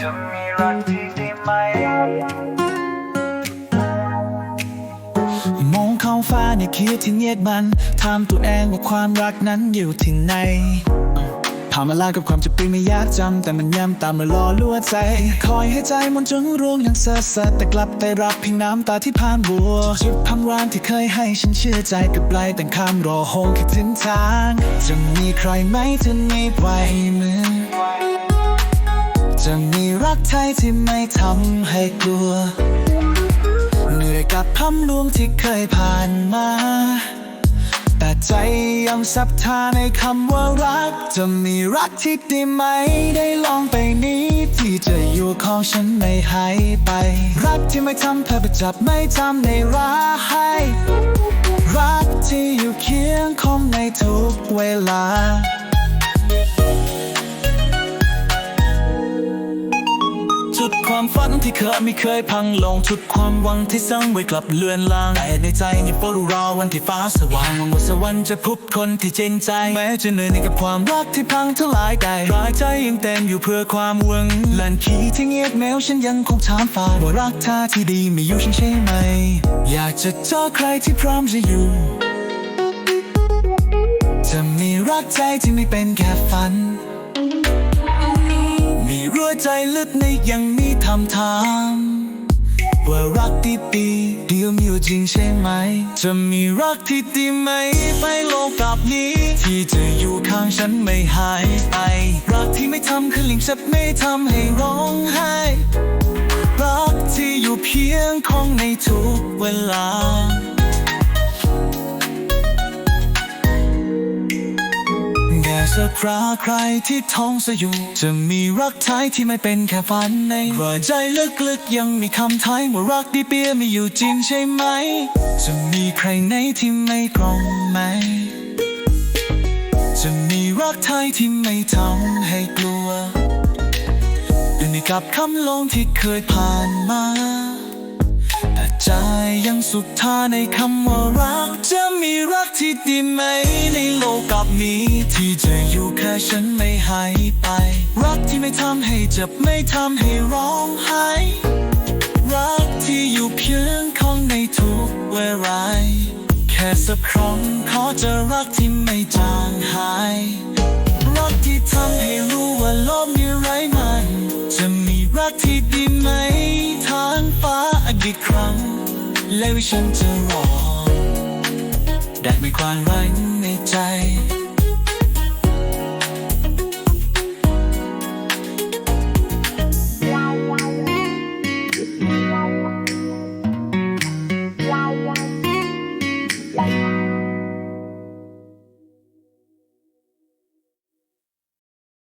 จะมีรักที่ดีไหม มองเข้าฟ้าในคิดที่เงียบมันถามตัวเองว่าความรักนั้นอยู่ที่ไหนานมาล้วกับความจะปีไม่ยากจำแต่มันย้ำตามมาล่อลวดใจ คอยให้ใจมันจนร่วงอย่างเสอเสอแต่กลับได้รับเพียงน้ำตาที่ผ่านบัวจุดพังรานที่เคยให้ฉันเชื่อใจกับไกลแต่คำรอหงคิดถึงทาง จะมีใครไหมที่ไม่ไหวมือจะมีรักไทยที่ไม่ทำให้กลัว เหนื่อยกับคำลวงที่เคยผ่านมา ใจยังศรัทธาในคำว่ารัก จะมีรักที่ดีไหม ได้ลองไปนี้ ที่จะอยู่ของฉันไม่หายไป รักที่ไม่ทำเธอไปจับไม่ทำในร้ายรักที่อยู่เคียงคงในทุกเวลา ความฝันที่เคยไม่เคยพังลงจุดความหวังที่สร้างไว้กลับเลือนลางแต่ในใจนี่เฝ้ารอวันที่ฟ้าสว่างหวังว่าสวรรค์จะพบคนที่จริงใจ แม้จะเหนื่อยในกับความรักที่พังทลายได้รายใจยังเต็มอยู่เพื่อความหวังลันขีที่เงียบแมวฉันยังคงถามฟ้าว่ารักเธอที่ดีไม่อยู่ฉันใช่ไหม อยากจะเจอใครที่พร้อมจะอยู่ จะมีรักใจที่ไม่เป็นแค่ฝัน มีรั้วใจลึกในยังมี คำถาม ว่ารักที่ดีเดียวมีอยู่จริงใช่ไหม จะมีรักที่ดีไหมไปโลกแบบนี้ ที่จะอยู่ข้างฉันไม่หายไป รักที่ไม่ทำคืนลิงฉันไม่ทำให้ร้องไห้ รักที่อยู่เพียงของในทุกเวลา แค่สักคราใครที่ท้องสอยู่จะมีรักไทยที่ไม่เป็นแค่ฝันในหัวใจลึกๆยังมีคำท้ายว่ารักดีเปียไม่อยู่จริงใช่ไหม จะมีใครไหนที่ไม่ตรงไหม จะมีรักไทยที่ไม่ทำให้กลัวอยู่ในกับคำลงที่เคยผ่านมาแต่ใจยังสุขท่าในคำว่ารัก จะมีรักที่ดีไหมับนี้ที่จะอยู่แค่ฉันไม่หายไป รักที่ไม่ทำให้เจ็บไม่ทำให้ร้องไห้รักที่อยู่เพียงคงในทุกเวลาแค่สักครั้งขอจอรักที่ไม่จางหาย รักที่ทำให้รู้ว่าโลกนี้ไร้มัน จะมีรักที่ดีไหมทางฟ้าอีกครั้ง แล้วฉันจะรอได้ไม่ความไว้ในใจ